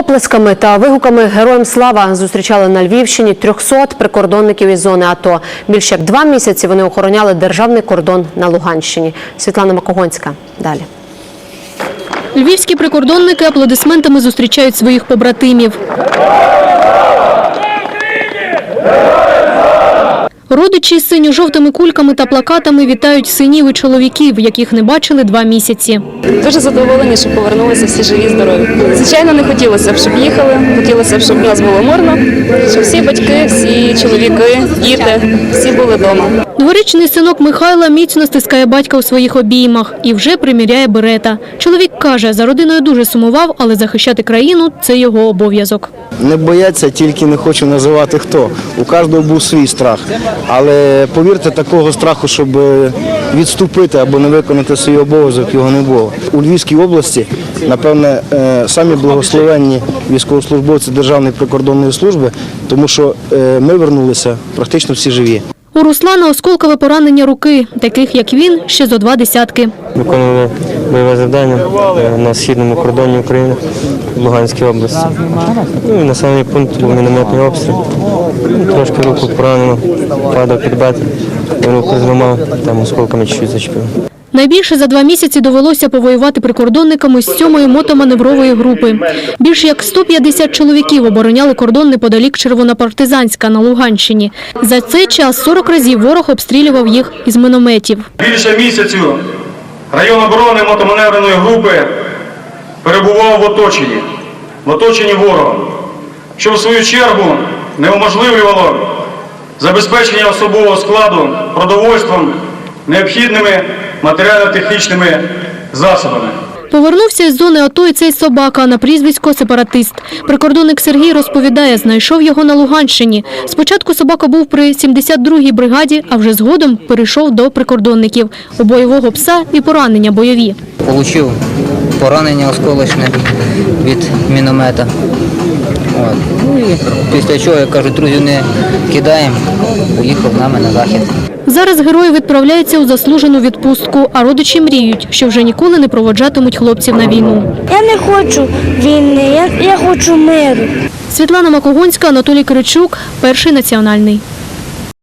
Оплесками та вигуками Героям слава зустрічали на Львівщині 300 прикордонників із зони АТО. Більше як два місяці вони охороняли державний кордон на Луганщині. Світлана Макогонська. Далі. Львівські прикордонники аплодисментами зустрічають своїх побратимів. Родичі з синьо-жовтими кульками та плакатами вітають синів і чоловіків, яких не бачили два місяці. Дуже задоволені, що повернулися всі живі, здорові. Звичайно, не хотілося б, щоб їхали. Хотілося б, щоб в нас було мирно, щоб всі батьки, всі чоловіки, діти, всі були вдома. Дворічний синок Михайла міцно стискає батька у своїх обіймах і вже приміряє берета. Чоловік каже, за родиною дуже сумував, але захищати країну – це його обов'язок. Не бояться, тільки не хочу називати хто. У кожного був свій страх. Але повірте, такого страху, щоб відступити або не виконати свій обов'язок, його не було. У Львівській області, напевне, е, самі благословенні військовослужбовці Державної прикордонної служби, тому що е, ми вернулися практично всі живі. У Руслана осколкове поранення руки, таких як він, ще зо два десятки. Виконували бойове завдання е, на східному кордоні України в Луганській області. Ну, і населений пункт був мінометний обстріл. Ну, Трошки руку поранено, падав під бетер, руку зламав, там осколками чуть-чуть зачепив. Найбільше за два місяці довелося повоювати прикордонниками з сьомої мотоманеврової групи. Більш як 150 чоловіків обороняли кордон неподалік Червонопартизанська на Луганщині. За цей час 40 разів ворог обстрілював їх із мінометів. Більше місяцю район оборони мотоманевреної групи перебував в оточенні, в оточенні ворога, що в свою чергу неуможливлювало забезпечення особового складу продовольством, необхідними матеріально-технічними засобами. Повернувся із зони АТО і цей собака на прізвисько сепаратист. Прикордонник Сергій розповідає, знайшов його на Луганщині. Спочатку собака був при 72-й бригаді, а вже згодом перейшов до прикордонників. У бойового пса і поранення бойові. Получив поранення осколочне від міномета. От. Ну і після чого, як кажуть, друзів не кидаємо, поїхав з нами на захід. Зараз герої відправляються у заслужену відпустку, а родичі мріють, що вже ніколи не проводжатимуть хлопців на війну. Я не хочу війни, я, я хочу миру. Світлана Макогонська, Анатолій Кричук, Перший національний.